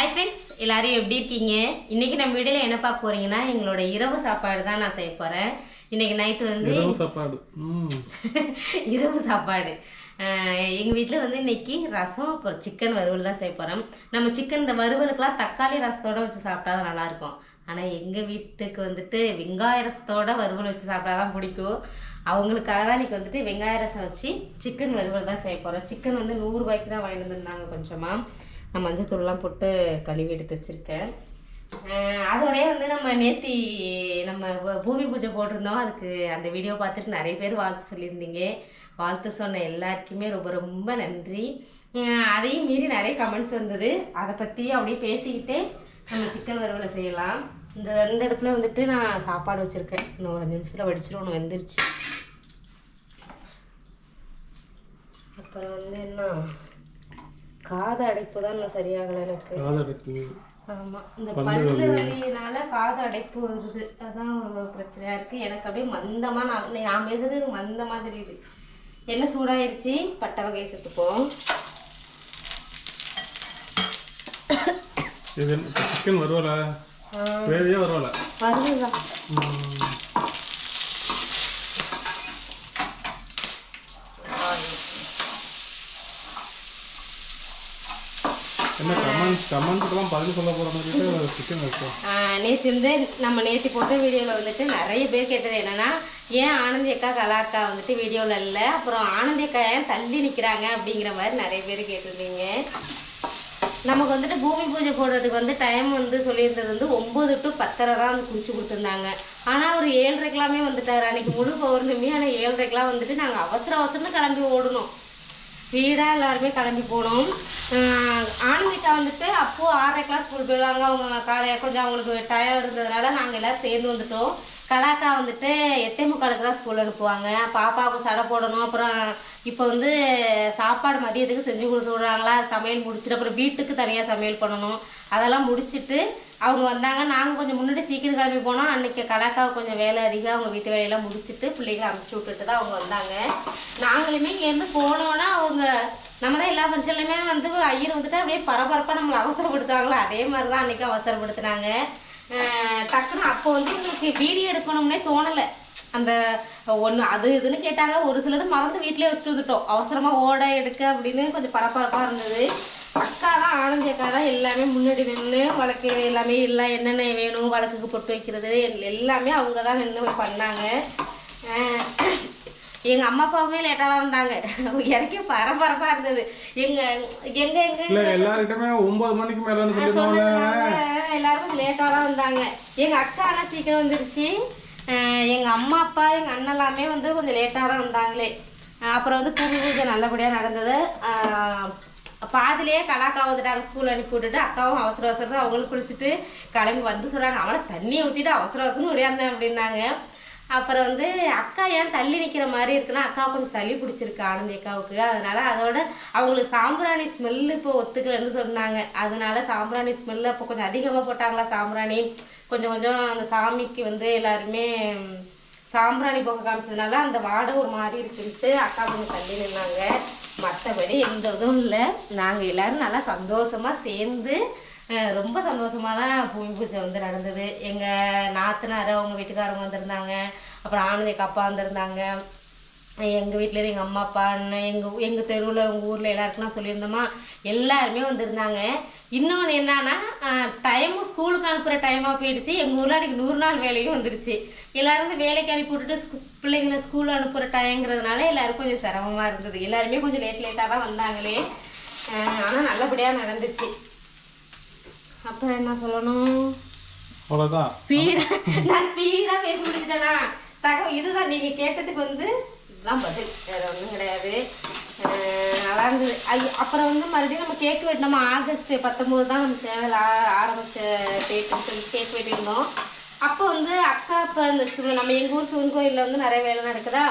Hi friends எல்லாரும் எப்படி இருக்கீங்க? இன்னைக்கு நம்ம வீடியோவில் என்ன பார்க்க போறீங்கன்னா எங்களோட இரவு சாப்பாடு தான் நான் செய்ய போறேன். இன்னைக்கு நைட்டு வந்து இரவு சாப்பாடு. இரவு சாப்பாடு. அஹ் எங்க வீட்டில் வந்து இன்னைக்கு ரசம் அப்புறம் சிக்கன் வறுவல் தான் செய்ய போறோம். நம்ம சிக்கன் இந்த வறுவலுக்கெல்லாம் தக்காளி ரசத்தோட வச்சு சாப்பிட்டா தான் நல்லா இருக்கும் ஆனால் எங்கள் வீட்டுக்கு வந்துட்டு வெங்காய ரசத்தோட வறுவல் வச்சு சாப்பிட்டா தான் பிடிக்கும். அவங்களுக்காக தான் இன்னைக்கு வந்துட்டு வெங்காய ரசம் வச்சு சிக்கன் வறுவல் தான் செய்ய போகிறோம் சிக்கன் வந்து நூறுரூபாய்க்கு தான் வாங்கிட்டு வந்திருந்தாங்க கொஞ்சமாக நான் மஞ்சள் தூள்லாம் போட்டு கழுவி எடுத்து வச்சுருக்கேன். அதோடய வந்து நம்ம நேத்தி நம்ம பூமி பூஜை போட்டிருந்தோம். அதுக்கு அந்த வீடியோ பார்த்துட்டு நிறைய பேர் வாழ்த்து சொல்லியிருந்தீங்க. வாழ்த்து சொன்ன எல்லாருக்குமே ரொம்ப ரொம்ப நன்றி. அதையும் மீறி நிறைய கமெண்ட்ஸ் வந்தது. அதை பற்றி அப்படியே பேசிக்கிட்டே நம்ம சிக்கன் வறுவலை செய்யலாம். இந்த இந்த இடத்துல வந்துட்டு நான் சாப்பாடு வச்சுருக்கேன். இன்னும் ஒரு அஞ்சு நிமிஷத்தில் வடிச்சிடும் ஒன்று வந்துருச்சு. அப்புறம் வந்து என்ன? காது அடைப்பு தான் சரியாகலை எனக்கு. காதடைப்பு. ஆமா இந்த பல்லு வலியினால காது அடைப்பு வருது. அதான் ஒரு பிரச்சனையா இருக்கு. எனக்கு அப்படியே மந்தமா நான் நான் மெதுது மந்த மாதிரி இது என்ன சூடாயிருச்சு? பட்டை வகை சுட்டுப்போம் இது சிக்கன் வருவல? வருவல? என்ன கமெண்ட் கமெண்ட்டுக்கெல்லாம் பதில் சொல்ல போகிற மாதிரி சிக்கன் நேற்று வந்து நம்ம நேற்று போட்ட வீடியோவில் வந்துட்டு நிறைய பேர் கேட்டது என்னன்னா ஏன் ஆனந்தி அக்கா கலாக்கா வந்துட்டு வீடியோவில் இல்லை? அப்புறம் ஆனந்தி அக்கா ஏன் தள்ளி நிற்கிறாங்க அப்படிங்கிற மாதிரி நிறைய பேர் கேட்டிருந்தீங்க. நமக்கு வந்துட்டு பூமி பூஜை போடுறதுக்கு வந்து டைம் வந்து சொல்லியிருந்தது வந்து ஒம்பது டு பத்தரை தான் வந்து கொடுத்துருந்தாங்க. ஆனால் ஒரு ஏழரைக்கெல்லாமே வந்துட்டார். அன்னைக்கு முழு பௌர்ணமி ஆனால் ஏழரைக்கெல்லாம் வந்துட்டு நாங்கள் அவசர அவசரம்னு கிளம்பி ஓடணும். வீடாக எல்லாருமே கிளம்பி போனோம். ஆஹ் ஆனந்திக்கா வந்துட்டு அப்போது ஆறரை கிளாஸ் ஸ்கூல் போயிடுவாங்க. அவங்க காலை கொஞ்சம் அவங்களுக்கு டயர்ட் இருந்ததுனால நாங்கள் எல்லோரும் சேர்ந்து வந்துட்டோம். கலாக்கா வந்துட்டு எட்டே முக்காலுக்கு தான் ஸ்கூல் அனுப்புவாங்க. பாப்பாவுக்கு சடை போடணும். அப்புறம் இப்போ வந்து சாப்பாடு மதியத்துக்கு செஞ்சு கொடுத்து விட்றாங்களா சமையல் முடிச்சுட்டு அப்புறம் வீட்டுக்கு தனியாக சமையல் பண்ணணும். அதெல்லாம் முடிச்சுட்டு அவங்க வந்தாங்க. நாங்கள் கொஞ்சம் முன்னாடி சீக்கிரம் கிளம்பி போனோம். அன்றைக்கி கலாக்காவை கொஞ்சம் வேலை அதிகம். அவங்க வீட்டு வேலையெல்லாம் முடிச்சுட்டு பிள்ளைகளை அனுப்பிச்சி விட்டுட்டு தான் அவங்க வந்தாங்க. நாங்களுமே இங்கேருந்து போனோன்னா அவங்க நம்ம தான் எல்லா ஃபங்க்ஷன்லையுமே வந்து ஐயர் வந்துட்டு அப்படியே பரபரப்பாக நம்மளை அவசரப்படுத்துவாங்களோ? அதே மாதிரி தான் அன்றைக்கி அவசரப்படுத்துனாங்க டக்குன்னு அப்போ வந்து எங்களுக்கு வீடியோ எடுக்கணும்னே தோணலை. அந்த ஒன்று அது இதுன்னு கேட்டாங்க. ஒரு சிலது மறந்து வீட்டிலே வச்சுட்டு வந்துட்டோம். அவசரமாக ஓட எடுக்க அப்படின்னு கொஞ்சம் பரபரப்பாக இருந்தது. அக்கா தான் ஆனந்தி அக்கா தான் எல்லாமே முன்னாடி நின்று வழக்கு எல்லாமே எல்லாம் என்னென்ன வேணும் வழக்குக்கு பொட்டு வைக்கிறது எல்- எல்லாமே அவங்க தான் நின்று பண்ணாங்க எங்கள் அம்மா அப்பாவுமே லேட்டாக தான் வந்தாங்க. எனக்கே பரபரப்பாக இருந்தது. எங்கள் எங்கள் இல்லை எல்லார்கிட்டயுமே ஒன்பது மணிக்கு சொல்லிடுவாங்க சொன்னதுனால எல்லாரும் லேட்டாக தான் வந்தாங்க. எங்கள் அக்கா ஆனால் சீக்கிரம் வந்துருச்சு. எங்கள் அம்மா அப்பா எங்கள் அண்ணெல்லாமே வந்து கொஞ்சம் லேட்டாக தான் வந்தாங்களே. அப்புறம் வந்து பூமி பூஜை நல்லபடியாக நடந்தது. பாதிலேயே கலாக்கா வந்துட்டாங்க ஸ்கூல் அனுப்பி விட்டுட்டு அக்காவும் அவசர அவசரம் அவங்களும் குளிச்சுட்டு கிளம்பி வந்து சொல்கிறாங்க அவனை தண்ணியை ஊற்றிட்டு அவசர அவசரம் ஓடியாந்தேன் அப்படின்னாங்க. அப்புறம் வந்து அக்கா ஏன் தள்ளி நிற்கிற மாதிரி இருக்குன்னா அக்கா கொஞ்சம் சளி பிடிச்சிருக்கு ஆனந்தி அக்காவுக்கு. அதனால அதோட அவங்களுக்கு சாம்பிராணி ஸ்மெல்லு இப்போ ஒத்துக்கலைன்னு சொன்னாங்க. அதனால சாம்பிராணி ஸ்மெல்லு அப்போ கொஞ்சம் அதிகமாக போட்டாங்களா சாம்பிராணி? கொஞ்சம் கொஞ்சம் அந்த சாமிக்கு வந்து எல்லாருமே சாம்பிராணி போக காமிச்சதுனால அந்த வாடை ஒரு மாதிரி இருக்குன்ட்டு அக்கா கொஞ்சம் தள்ளி நின்னாங்க. மற்றபடி எந்த இதுவும் இல்லை. நாங்கள் எல்லோரும் நல்லா சந்தோஷமாக சேர்ந்து ரொம்ப சந்தோஷமாக தான் பூமி பூஜை வந்து நடந்தது. எங்கள் நாத்தனார் அவங்க வீட்டுக்காரங்க வந்திருந்தாங்க. அப்புறம் ஆனந்தி அப்பா வந்திருந்தாங்க. எங்கள் வீட்டில் எங்கள் அம்மா அப்பா அண்ணன் எங்கள் எங்கள் தெருவில் உங்கள் ஊரில் எல்லாருக்கும் நான் சொல்லியிருந்தோமா? எல்லாருமே வந்திருந்தாங்க. இன்னொன்று என்னன்னா டைமும் ஸ்கூலுக்கு அனுப்புகிற டைமாக போயிடுச்சு. எங்கள் ஊரில் அன்றைக்கி நூறு நாள் வேலையும் வந்துருச்சு. எல்லாரும் வந்து வேலைக்கு அனுப்பி விட்டுட்டு ஸ்கூ பிள்ளைங்களை ஸ்கூல் அனுப்புகிற டைங்கிறதுனால எல்லாருக்கும் கொஞ்சம் சிரமமாக இருந்தது. எல்லாருமே கொஞ்சம் லேட் லேட்டாக தான் வந்தாங்களே. ஆனால் நல்லபடியாக நடந்துச்சு. அப்புறம் என்ன சொல்லணும்? அவ்வளோதான் ஸ்பீடா நான் ஸ்பீடா பேசி முடிச்சிட்டேனா? தகவல் இதுதான். நீங்க கேட்டதுக்கு வந்து இதுதான் பதில். வேறு ஒன்றும் கிடையாது. நல்லா இருந்தது. ஐ- அப்புறம் வந்து மறுபடியும் நம்ம கேக் வெட்டி நம்ம ஆகஸ்ட் பத்தொம்போது தான் நம்ம சேனல் ஆரம்பிச்ச டேட்டுன்னு சொல்லி கேக் வெட்டியிருந்தோம். அப்போ வந்து அக்கா இப்போ இந்த சிவன் நம்ம எங்கள் ஊர் சிவன் கோயிலில் வந்து நிறைய வேலை நடக்குதா?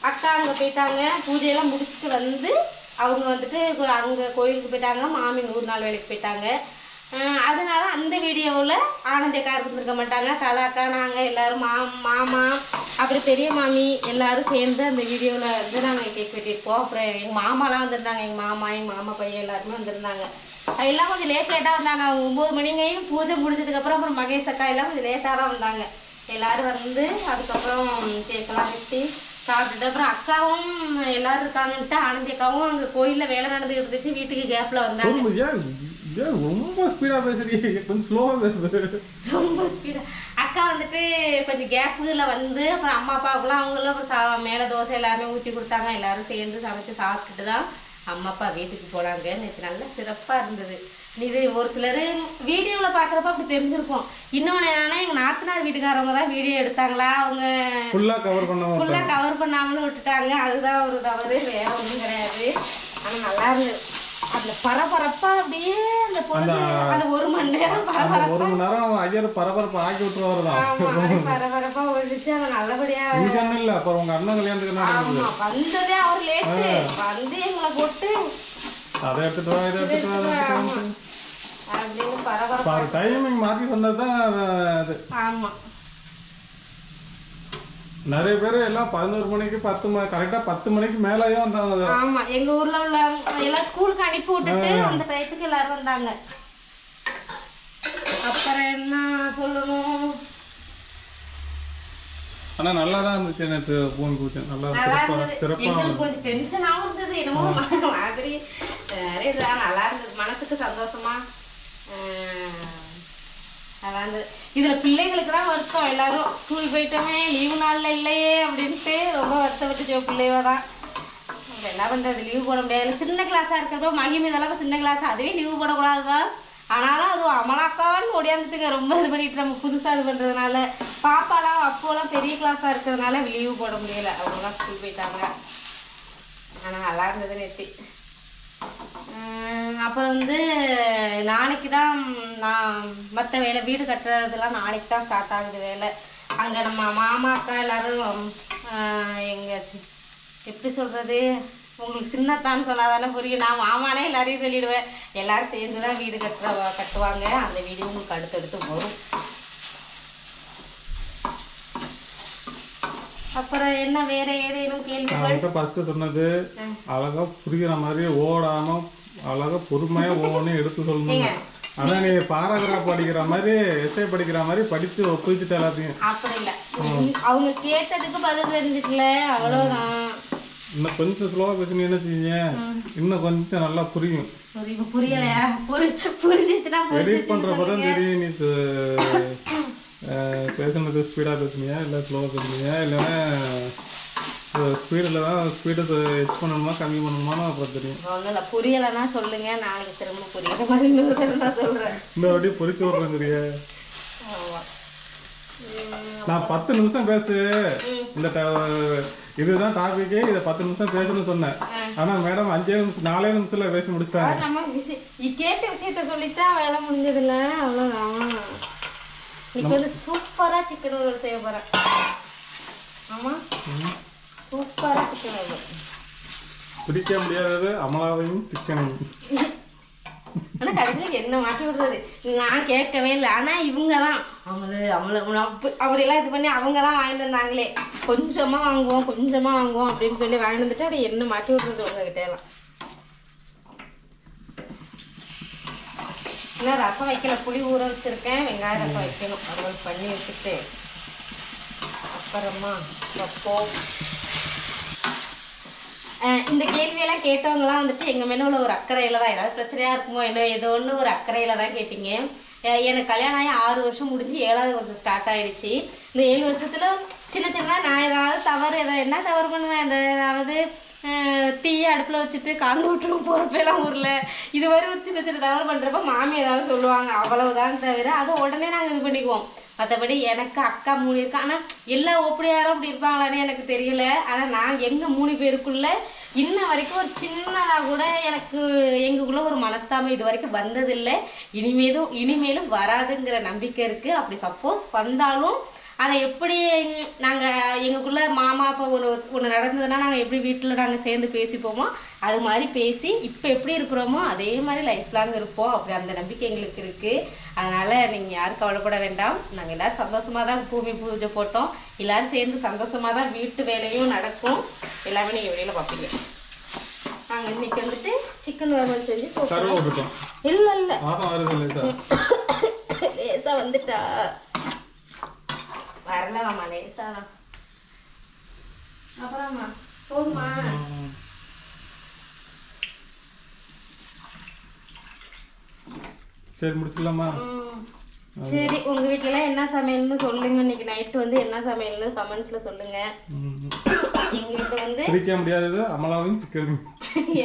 அக்கா அங்கே போயிட்டாங்க. பூஜையெல்லாம் முடிச்சுட்டு வந்து அவங்க வந்துட்டு அங்கே கோயிலுக்கு போயிட்டாங்க. மாமி நூறு நாள் வேலைக்கு போயிட்டாங்க. அதனால அந்த வீடியோவில் ஆனந்தக்கா இருந்திருக்க மாட்டாங்க. கலாக்கா நாங்கள் எல்லாரும் மா மாமா அப்புறம் பெரிய மாமி எல்லாரும் சேர்ந்து அந்த வீடியோவில் வந்து நாங்கள் கேக் வெட்டியிருப்போம் அப்புறம் எங்கள் மாமாலாம் வந்திருந்தாங்க. எங்கள் மாமா எங்கள் மாமா பையன் எல்லாருமே வந்திருந்தாங்க. எல்லாம் கொஞ்சம் லேட் லேட்டாக வந்தாங்க. அவங்க ஒம்பது மணிங்கையும் பூஜை முடிஞ்சதுக்கப்புறம் அப்புறம் மகேஷ் அக்கா எல்லாம் கொஞ்சம் லேட்டாக தான் வந்தாங்க. எல்லாரும் வந்து அதுக்கப்புறம் கேக்கெல்லாம் வெட்டி சாப்பிட்டுட்டு அப்புறம் அக்காவும் எல்லாரும் இருக்காங்கன்ட்டு ஆனந்தி அக்காவும் அங்கே கோயிலில் வேலை நடந்துகிட்டு இருந்துச்சு. வீட்டுக்கு கேப்பில் வந்தாங்க. ரொம்ப ஸ்பீடா பேசுறீங்க. கொஞ்சம் ஸ்லோவா பேசுது. ரொம்ப ஸ்பீடாக வந்துட்டு கொஞ்சம் கேப்புல வந்து அப்புறம் அம்மா அப்பாவுக்குலாம் அவங்களும் சா மேலே தோசை எல்லாமே ஊற்றி கொடுத்தாங்க. எல்லாரும் சேர்ந்து சமைச்சு சாப்பிட்டுட்டு தான் அம்மா அப்பா வீட்டுக்கு போனாங்க. நேற்று நல்லா சிறப்பாக இருந்தது. இது ஒரு சிலர் வீடியோவில் பார்க்குறப்ப அப்படி தெரிஞ்சிருக்கும். இன்னொன்று என்னன்னா எங்கள் நாத்தனார் வீட்டுக்காரவங்க தான் வீடியோ எடுத்தாங்களா? அவங்க ஃபுல்லா கவர் பண்ண மாட்டேன் ஃபுல்லாக கவர் பண்ணாமலும் விட்டுட்டாங்க. அதுதான் ஒரு தவறு வேற ஒன்றும் கிடையாது. ஆனால் நல்லா இருந்தது. அந்த பரபரப்பா அப்படியே அந்த பொழுது அது ஒரு மணி நேரம் ஒரு மணி நேரம் ஐயர் பரபரப்பு ஆக்கி விட்டுருவாரு தான் பரபரப்பா ஓடிச்சு அவன் நல்லபடியா இல்ல அப்புறம் உங்க அண்ணன் கல்யாணத்துக்கு என்ன வந்ததே அவர் லேட்டு. வந்து எங்களை போட்டு அதை எடுத்துட்டு வா இதை எடுத்துட்டு வா அதை எடுத்துட்டு வா. அப்படின்னு பரபரப்பா பாரு டைமிங் மாத்தி சொன்னதுதான் அது ஆமா. நிறைய பேர் எல்லாம் பதினோரு மணிக்கு பத்து மணி கரெக்டா பத்து மணிக்கு மேலேயே வந்தாங்க. ஆமா எங்க ஊர்ல உள்ள எல்லாம் ஸ்கூலுக்கு அனுப்பி விட்டுட்டு அந்த டயத்துக்கு எல்லாரும் வந்தாங்க. அப்புறம் என்ன சொல்லணும்? ஆனா நல்லா தான் இருந்துச்சு நேற்று பூமி பூச்சி நல்லா சிறப்பா இருந்தது. சிறப்பா கொஞ்சம் டென்ஷனாகவும் இருந்தது. என்னமோ மாதிரி இதுதான். நல்லா இருந்தது. மனசுக்கு சந்தோஷமா. நல்லா இருந்தது. இதுல பிள்ளைகளுக்கு தான் வருத்தம். எல்லாரும் ஸ்கூல் போயிட்டோமே லீவு நாள்ல இல்லையே அப்படின்ட்டு ரொம்ப வருத்தப்பட்டுச்சு. பிள்ளைவ தான். என்ன பண்றது? லீவு போட முடியாது. சின்ன கிளாஸா இருக்கிறப்ப மகிமை இதெல்லாம் சின்ன கிளாஸ் அதுவே லீவு போடக்கூடாதுதான். ஆனாலும் அது அமலாக்கான்னு ஓடியாந்துட்டுங்க. ரொம்ப இது பண்ணிட்டு நம்ம புதுசாக இது பண்ணுறதுனால பாப்பாலாம் அப்போலாம் பெரிய கிளாஸாக இருக்கிறதுனால லீவு போட முடியல. அவங்களாம் ஸ்கூல் போயிட்டாங்க. ஆனால் நல்லா இருந்தது நேற்று அப்புறம் வந்து நாளைக்கு தான் நான் மற்ற வேலை வீடு கட்டுறதுலாம் நாளைக்கு தான் ஸ்டார்ட் ஆகுது வேலை. அங்கே நம்ம மாமா அக்கா எல்லோரும் எங்கள் எப்படி சொல்கிறது உங்களுக்கு சின்னத்தான்னு சொன்னால் தானே புரியும். நான் மாமானே எல்லாரையும் சொல்லிடுவேன். எல்லாரும் சேர்ந்து தான் வீடு கட்டுற கட்டுவாங்க. அந்த வீடியோ உங்களுக்கு அடுத்தடுத்து வரும். அப்புறம் என்ன வேற ஏதேனும் நான் கேள்விகள்? அவன்கிட்ட ஃபர்ஸ்ட் சொன்னது அழகா புரியுற மாதிரி ஓடாம அழகா பொறுமையா ஒவ்வொன்றும் எடுத்து சொல்லணும் ஆனா நீ பாராகிராஃப் படிக்கிற மாதிரி எஸ்ஏ படிக்கிற மாதிரி படிச்சு ஒப்பிச்சுட்டு எல்லாத்தையும். அப்படி இல்ல. அவங்க கேட்டதுக்கு பதில் தெரிஞ்சுக்கல. அவ்வளவுதான். இன்னும் கொஞ்சம் ஸ்லோவா பேசி என்ன செய்வீங்க இன்னும் கொஞ்சம் நல்லா புரியும். புரி புரியலையா? புரி புரிஞ்சிச்சுன்னா எடிட் பண்றப்ப தான் தெரியும் நீ பேசுனது ஸ்பீடா பேசுனியா? இல்ல ஸ்லோவா பேசுனியா? இல்லைன்னா ஸ்பீடில் தான் ஸ்பீடு எச் பண்ணணுமா கம்மி பண்ணணுமான்னு அப்புறம் தெரியும். ஒன்றும் புரியலைன்னா சொல்லுங்க. நாளைக்கு திரும்ப புரியுற மாதிரி நான் சொல்றேன். இந்த வாட்டி பொறிச்சு விட்றேங்கிறிய நான் பத்து நிமிஷம் பேசு. இந்த இதுதான் டாபிக்கே இதை பத்து நிமிஷம் பேசணும்னு சொன்னேன். ஆனா மேடம் அஞ்சே நிமிஷம் நாலே நிமிஷத்துல பேசி முடிச்சிட்டாங்க. நம்ம கேட்ட விஷயத்த சொல்லிட்டா வேலை முடிஞ்சதில்ல. அவ்வளோதான் இன்னைக்கு வந்து சூப்பரா சிக்கன் நூடுல்ஸ் செய்ய போறேன். ஆமா? சூப்பரா சிக்கன் நூடுல்ஸ் பிடிக்க முடியாதது அமலாவையும் சிக்கனையும் ஆனா கடைசியில் என்ன மாட்டி விடுறது? நான் கேட்கவே இல்லை. ஆனால் இவங்க தான் அவங்களு அவங்கள அப்படி அப்படியெல்லாம் இது பண்ணி அவங்க தான் வாங்கிட்டு வந்தாங்களே. கொஞ்சமா வாங்குவோம் கொஞ்சமா வாங்குவோம் அப்படின்னு சொல்லி வாங்கிட்டு வந்துட்டு அப்படி என்ன மாட்டி விடுறது உங்ககிட்டலாம் இன்னும் ரசம் வைக்கல. புளி ஊற வச்சிருக்கேன். வெங்காய ரசம் வைக்கணும். அவங்களுக்கு பண்ணி வச்சுட்டு அப்புறமா வைப்போம் இந்த கேள்வியெல்லாம் கேட்டவங்கலாம் வந்துட்டு எங்கள் மேலே உள்ள ஒரு அக்கறையில் தான் ஏதாவது பிரச்சனையாக இருக்குமோ என்ன ஏதோ ஒன்று ஒரு அக்கறையில் தான் கேட்டீங்க. எனக்கு கல்யாணம் ஆகி ஆறு வருஷம் முடிஞ்சு ஏழாவது வருஷம் ஸ்டார்ட் ஆயிடுச்சு. இந்த ஏழு வருஷத்தில் சின்ன சின்னதாக நான் ஏதாவது தவறு ஏதாவது என்ன தவறு பண்ணுவேன்? அந்த ஏதாவது தீயை அடுப்பில் வச்சுட்டு காந்து விட்டுருவோம் போகிறப்பெல்லாம் ஊரில். இது மாதிரி ஒரு சின்ன சின்ன தவறு பண்ணுறப்ப மாமி ஏதாவது சொல்லுவாங்க. அவ்வளவுதான் தவிர அதை உடனே நாங்கள் இது பண்ணிக்குவோம். மற்றபடி எனக்கு அக்கா மூணு இருக்கா? ஆனால் எல்லா ஒப்படியாரும் அப்படி இருப்பாங்களான்னு எனக்கு தெரியல. ஆனால் நான் எங்கள் மூணு பேருக்குள்ளே இன்ன வரைக்கும் ஒரு சின்னதாக கூட எனக்கு எங்களுக்குள்ள ஒரு மனஸ்தாபம் இது வரைக்கும் வந்ததில்லை. இனிமேலும் இனிமேலும் வராதுங்கிற நம்பிக்கை இருக்குது அப்படி சப்போஸ் வந்தாலும் அதை எப்படி நாங்கள் எங்களுக்குள்ள மாமா அப்பா ஒரு ஒன்று நடந்ததுன்னா நாங்கள் எப்படி வீட்டில் நாங்கள் சேர்ந்து பேசிப்போமோ அது மாதிரி பேசி இப்போ எப்படி இருக்கிறோமோ அதே மாதிரி லைஃப் லாங் இருப்போம். அப்படி அந்த நம்பிக்கை எங்களுக்கு இருக்குது அதனால் நீங்கள் யாரும் கவலைப்பட வேண்டாம். நாங்கள் எல்லோரும் சந்தோஷமாக தான் பூமி பூஜை போட்டோம். எல்லோரும் சேர்ந்து சந்தோஷமாக தான் வீட்டு வேலையும் நடக்கும். எல்லாமே நீங்கள் வெளியில் பார்ப்பீங்க. நாங்கள் இன்னைக்கு வந்துட்டு சிக்கன் வறுவல் செஞ்சு இல்லை இல்லை. வாசம் வருது லேசா லேசா வந்துட்டா. வரலாமா லேசா தான் அப்புறமா போதுமா. சரி முடிச்சிடலாமா. சரி உங்க வீட்லலாம் என்ன சமையல்னு சொல்லுங்க. இன்னைக்கு நைட்டு வந்து என்ன சமையல்னு கமெண்ட்ஸ்ல சொல்லுங்க. எங்க வீட்டுல வந்து பிரிக்க முடியாதது அமலாவையும் சிக்கன்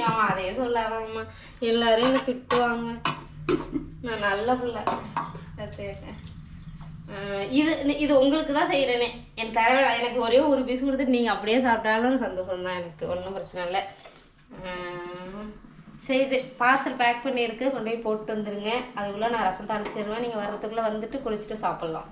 ஆமா அதே சொல்லாதம்மா. எல்லாரும் திட்டுவாங்க. நான் நல்ல பிள்ளை. இது இது உங்களுக்கு தான் செய்கிறேனே எனக்கு தர வேணாம். எனக்கு ஒரே ஒரு பீஸ் கொடுத்துட்டு நீங்கள் அப்படியே சாப்பிட்டாலும் சந்தோஷம் தான் எனக்கு. ஒன்றும் பிரச்சனை இல்லை. சரி பார்சல் பேக் பண்ணியிருக்கு. கொண்டு போய் போட்டு வந்துருங்க. அதுக்குள்ளே நான் ரசம் தாளிச்சிருவேன் நீங்கள் வர்றதுக்குள்ளே வந்துட்டு குளிச்சுட்டு சாப்பிட்லாம்.